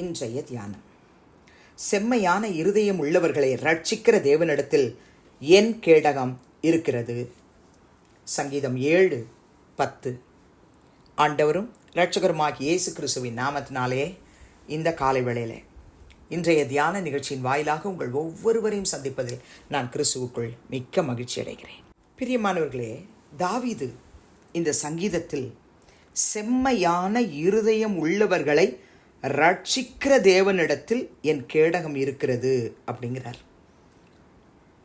இன்றைய தியானம். செம்மையான இருதயம் உள்ளவர்களை ரட்சிக்கிற தேவனிடத்தில் என் கேடகம் இருக்கிறது. சங்கீதம் ஏழு பத்து. ஆண்டவரும் இரட்சகருமாகிய இயேசு கிறிஸ்துவின் நாமத்தினாலே இந்த காலை வேளையில் இன்றைய தியான நிகழ்ச்சியின் வாயிலாக உங்கள் ஒவ்வொருவரையும் சந்திப்பதில் நான் கிறிஸ்துவுக்குள் மிக்க மகிழ்ச்சி அடைகிறேன். பிரியமானவர்களே தாவிது இந்த சங்கீதத்தில் செம்மையான இருதயம் உள்ளவர்களை ரட்சிக்கிற தேவனிடத்தில் என் கேடகம் இருக்கிறது அப்படிங்கிறார்.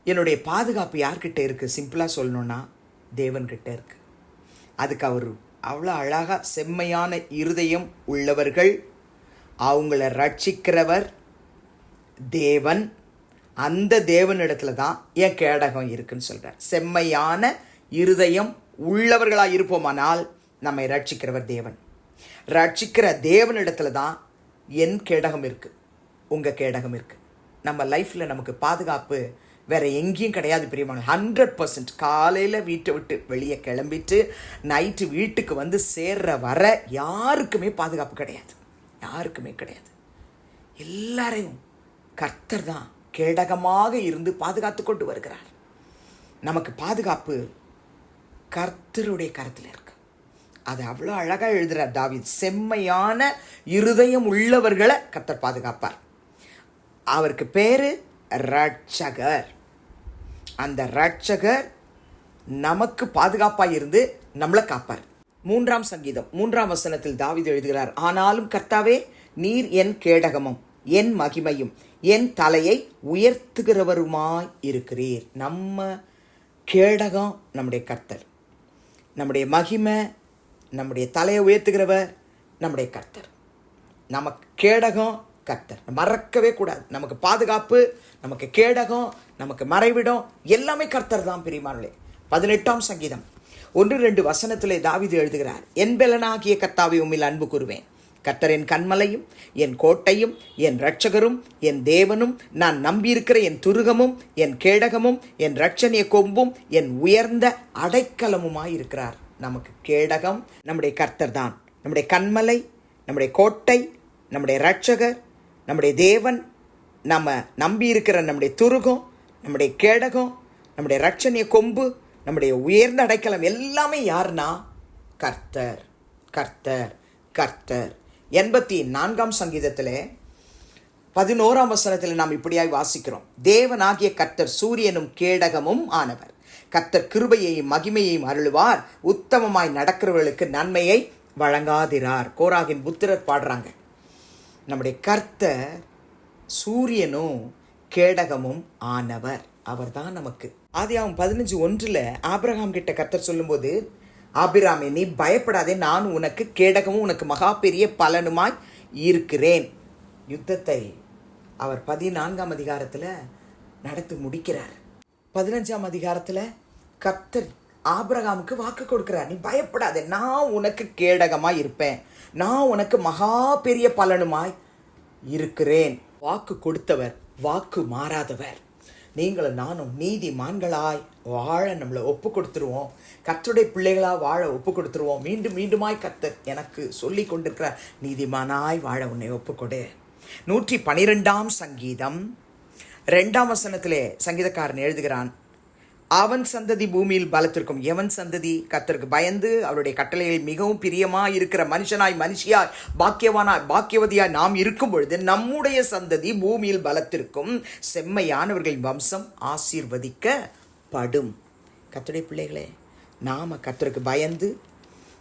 என்னுடைய பாதுகாப்பு யார்கிட்ட இருக்குது சிம்பிளாக சொல்லணுன்னா தேவன்கிட்ட இருக்கு. அதுக்கு அவர் அவ்வளோ அழகாக செம்மையான இருதயம் உள்ளவர்கள். அவங்கள ரட்சிக்கிறவர் தேவன். அந்த தேவனிடத்துல தான் என் கேடகம் இருக்குன்னு சொல்கிறார் செம்மையான இருதயம் உள்ளவர்களாக இருப்போமானால் நம்மை ரட்சிக்கிறவர் தேவன். ரட்சிக்கிற தேவனிடத்துல தான் என் கேடகம் இருக்குது உங்கள் கேடகம் இருக்குது நம்ம லைஃப்பில் நமக்கு பாதுகாப்பு வேறு எங்கேயும் கிடையாது பிரியமான. ஹண்ட்ரட் பர்சன்ட் காலையில் வீட்டை விட்டு வெளியே கிளம்பிட்டு நைட்டு வீட்டுக்கு வந்து சேர்ற வர யாருக்குமே பாதுகாப்பு கிடையாது. யாருக்குமே கிடையாது. எல்லாரையும் கர்த்தர் தான் கேடகமாக இருந்து பாதுகாத்து கொண்டு வருகிறார். நமக்கு பாதுகாப்பு கர்த்தருடைய கருத்தில் இருக்கு. அது அவ்வளோ அழகாக எழுதுகிறார் தாவித். செம்மையான இருதயம் உள்ளவர்களை கர்த்தர் பாதுகாப்பார். அவருக்கு பேர் ரட்சகர் அந்த ரட்சகர் நமக்கு பாதுகாப்பாக இருந்து நம்மளை காப்பார். மூன்றாம் சங்கீதம் மூன்றாம் வசனத்தில் தாவீது எழுதுகிறார் ஆனாலும் கர்த்தாவே நீர் என் கேடகமும் என் மகிமையும் என் தலையை உயர்த்துகிறவருமாய் இருக்கிறீர். நம்ம கேடகம் நம்முடைய கர்த்தர். நம்முடைய மகிமை நம்முடைய தலையை உயர்த்துகிறவர் நம்முடைய கர்த்தர். நமக்கு கேடகம் கர்த்தர். மறக்கவே கூடாது. நமக்கு பாதுகாப்பு நமக்கு கேடகம் நமக்கு மறைவிடம் எல்லாமே கர்த்தர் தான் பிரிமானே பதினெட்டாம் சங்கீதம். ஒன்று ரெண்டு வசனத்தில் தாவிது எழுதுகிறார் என் பெலனாகிய கர்த்தாவை உம்மில் அன்பு கூறுவேன். கர்த்தர் என் கண்மலையும் என் கோட்டையும் என் இரட்சகரும் என் தேவனும் நான் நம்பியிருக்கிற என் துருகமும் என் கேடகமும் என் இரட்சணிய கொம்பும் என் உயர்ந்த அடைக்கலமுமாய் இருக்கிறார். நமக்கு கேடகம் நம்முடைய கர்த்தர் தான். நம்முடைய கண்மலை நம்முடைய கோட்டை நம்முடைய ரட்சகர் நம்முடைய தேவன் நம்ம நம்பி இருக்கிற நம்முடைய துருகம் நம்முடைய கேடகம் நம்முடைய ரட்சணிய கொம்பு நம்முடைய உயர்ந்த அடைக்கலம் எல்லாமே யாருன்னா? கர்த்தர் கர்த்தர் கர்த்தர். எண்பத்தி நான்காம் சங்கீதத்தில் பதினோராம் வசனத்தில் நாம் இப்படியாய் வாசிக்கிறோம். தேவனாகிய கர்த்தர் சூரியனும் கேடகமும் ஆனவர். கர்த்தர் கிருபையையும் மகிமையையும் அருளுவார். உத்தமமாய் நடக்கிறவர்களுக்கு நன்மையை வழங்காதிரார். கோராகின் புத்திரர் பாடுறாங்க. நம்முடைய கர்த்தர் சூரியனும் கேடகமும் ஆனவர். அவர் தான் நமக்கு. ஆதியாகும் பதினஞ்சு ஒன்றில் ஆபிரகாம் கிட்ட கர்த்தர் சொல்லும்போது ஆபிராமே நீ பயப்படாதே நான் உனக்கு கேடகமும் உனக்கு மகா பெரிய பலனுமாய் இருக்கிறேன். யுத்தத்தை அவர் பதினான்காம் அதிகாரத்தில் நடத்தி முடிக்கிறார். பதினஞ்சாம் அதிகாரத்தில் கத்தர் ஆபிரகாமுக்கு வாக்கு கொடுக்குறார். நீ பயப்படாதே. நான் உனக்கு கேடகமாய் இருப்பேன். நான் உனக்கு மகா பெரிய பலனுமாய் இருக்கிறேன். வாக்கு கொடுத்தவர் வாக்கு மாறாதவர். நீங்களும் நானும் நீதிமான்களாய் வாழ நம்மளை ஒப்பு கொடுத்துருவோம். கர்த்தருடைய பிள்ளைகளாக வாழ ஒப்பு கொடுத்துருவோம். மீண்டும் மீண்டுமாய் கத்தர் எனக்கு சொல்லி கொண்டிருக்கிறார் நீதிமானாய் வாழ உன்னை ஒப்பு கொடு. நூற்றி பனிரெண்டாம் சங்கீதம். ரெண்டாம் வசனத்திலே சங்கீதக்காரன் எழுதுகிறான் அவன் சந்ததி பூமியில் பலத்திற்கும் எவன் சந்ததி? கத்தருக்கு பயந்து அவருடைய கட்டளையில் மிகவும் பிரியமாக இருக்கிற மனுஷனாய் மனுஷியாய் பாக்கியவானாய் பாக்கியவதியாய் நாம் இருக்கும் பொழுது நம்முடைய சந்ததி பூமியில் பலத்திற்கும் செம்மையானவர்களின் வம்சம் ஆசீர்வதிக்கப்படும். கத்துடைய பிள்ளைகளே நாம கத்தருக்கு பயந்து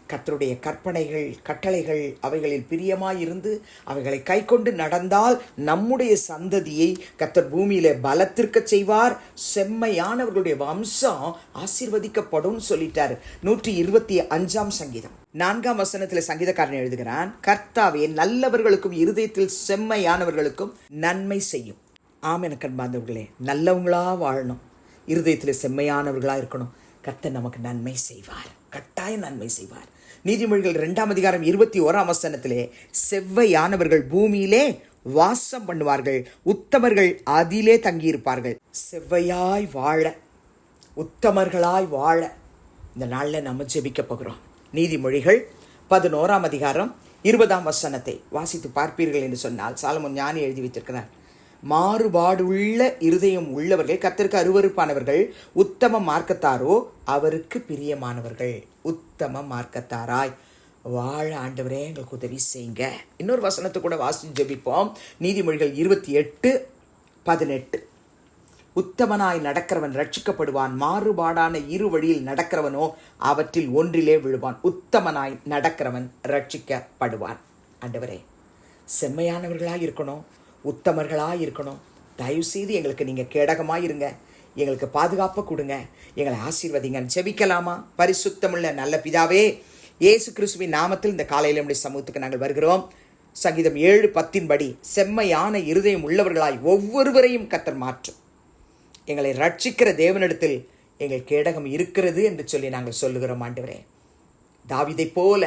கத்தருடைய கற்பனைகள் கட்டளைகள் அவைகளில் பிரியமாயிருந்து அவைகளை கை கொண்டு நடந்தால் நம்முடைய சந்ததியை கத்தர் பூமியில பலத்திற்க செய்வார். செம்மையானவர்களுடைய வம்சம் ஆசிர்வதிக்கப்படும் சொல்லிட்டார். நூற்றி இருபத்தி அஞ்சாம் சங்கீதம். நான்காம் வசனத்தில் சங்கீதக்காரன் எழுதுகிறான் கர்த்தாவே நல்லவர்களுக்கும் இருதயத்தில் செம்மையானவர்களுக்கும் நன்மை செய்யும். ஆம் எனக்கு அன்பார்ந்தவர்களே நல்லவங்களா வாழணும். இருதயத்தில் செம்மையானவர்களாக இருக்கணும். கர்த்தர் நமக்கு நன்மை செய்வார். கட்டாயம் நன்மை செய்வார். நீதிமொழிகள் ரெண்டாம் அதிகாரம் இருபத்தி ஓராம் வசனத்திலே செவ்வையானவர்கள் பூமியிலே வாசம் பண்ணுவார்கள். உத்தமர்கள் அதிலே தங்கியிருப்பார்கள். செவ்வையாய் வாழ உத்தமர்களாய் வாழ இந்த நாளில் நம்ம ஜெபிக்க போகிறோம். நீதிமொழிகள் பதினோராம் அதிகாரம் இருபதாம் வசனத்தை வாசித்து பார்ப்பீர்கள் என்று சொன்னால் சாலமன் ஞானி எழுதி வைத்திருக்கிறார். மாறுபாடுள்ள இருதயம் உள்ளவர்கள் கத்திற்கு அருவருப்பானவர்கள் உத்தம மார்க்கத்தாரோ அவருக்கு பிரியமானவர்கள். உத்தம மார்க்கத்தாராய். வாழ ஆண்டவரே எங்களுக்கு உதவி செய்யுங்க. இன்னொரு வசனத்தை கூட வாசி ஜபிப்போம். நீதிமொழிகள் இருபத்தி எட்டு பதினெட்டு. உத்தமனாய் நடக்கிறவன் ரட்சிக்கப்படுவான் மாறுபாடான இரு வழியில் நடக்கிறவனோ அவற்றில் ஒன்றிலே விழுவான். உத்தமனாய் நடக்கிறவன் ரட்சிக்கப்படுவான் ஆண்டவரே செம்மையானவர்களாக இருக்கணும். உத்தமர்களாக இருக்கணும் தயவுசெய்து எங்களுக்கு நீங்கள் கேடகமாக இருங்க எங்களுக்கு பாதுகாப்பை கொடுங்க. எங்களை ஆசீர்வதிங்கன்னு செபிக்கலாமா பரிசுத்தமுள்ள நல்ல பிதாவே இயேசு கிறிஸ்துவின் நாமத்தில் இந்த காலையில் நம்முடைய சமூகத்துக்கு நாங்கள் வருகிறோம். சங்கீதம் ஏழு பத்தின்படி செம்மையான இருதயம் உள்ளவர்களாய் ஒவ்வொருவரையும் கத்தர் மாற்றும் எங்களை ரட்சிக்கிற தேவனிடத்தில் எங்கள் கேடகம் இருக்கிறது என்று சொல்லி நாங்கள் சொல்லுகிறோம் ஆண்டவரே. தாவிதைப் போல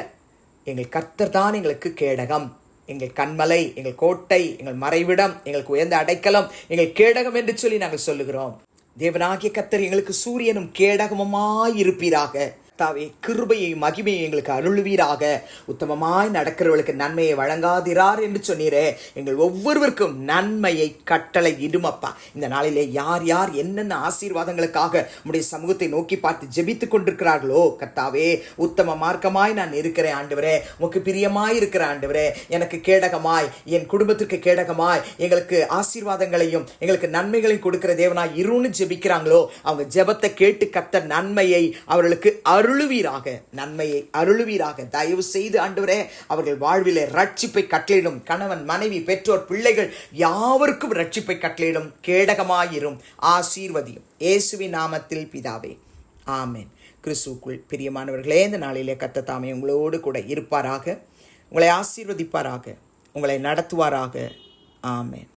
எங்கள் கர்த்தர் தான் எங்களுக்கு கேடகம். எங்கள் கண்மலை எங்கள் கோட்டை எங்கள் மறைவிடம் எங்களுக்கு உயர்ந்த அடைக்கலம் எங்கள் கேடகம் என்று சொல்லி நாங்கள் சொல்லுகிறோம். தேவனாகிய கத்தர் எங்களுக்கு சூரியனும் கேடகமுமாயிருப்பீராக. கர்த்தாவே கிருபையை மகிமையை எங்களுக்கு அருள்வீராக. உத்தமமாய் நடக்கிறவர்களுக்கு நன்மையை வழங்காதிரார் என்று சொன்னீரே. எங்கள் ஒவ்வொருவருக்கும் நன்மையை கட்டளை இடுமப்பா. இந்த நாளிலே யார் யார் என்னென்ன ஆசீர்வாதங்களுக்காக உடைய சமூகத்தை நோக்கி பார்த்து ஜெபித்துக் கொண்டிருக்கிறார்களோ கர்த்தாவே உத்தம மார்க்கமாய் நான் இருக்கிறேன் ஆண்டவரே. உமக்கு பிரியமாய் இருக்கிற ஆண்டவரே. எனக்கு கேடகமாய் என் குடும்பத்திற்கு கேடகமாய் எங்களுக்கு ஆசீர்வாதங்களையும் எங்களுக்கு நன்மைகளையும் கொடுக்கிற தேவனாய் இருன்னு ஜெபிக்கிறாங்களோ அவங்க ஜெபத்தை கேட்டு கத்த நன்மையை அவர்களுக்கு அருளுவீராக நன்மையை அருளுவீராக. தயவு செய்து ஆண்டவரே அவர்கள் வாழ்விலே ரட்சிப்பை கட்டளையிடும். கணவன் மனைவி பெற்றோர் பிள்ளைகள் யாவருக்கும் ரட்சிப்பை கட்டளையிடும். கேடகமாயிரும். ஆசீர்வதியும். இயேசுவின் நாமத்தில் பிதாவே. ஆமேன். கிறிஸ்துவுக்குள் பிரியமானவர்களே இந்த நாளிலே கத்த தாமே உங்களோடு கூட இருப்பாராக. உங்களை ஆசீர்வதிப்பாராக. உங்களை நடத்துவாராக. ஆமேன்.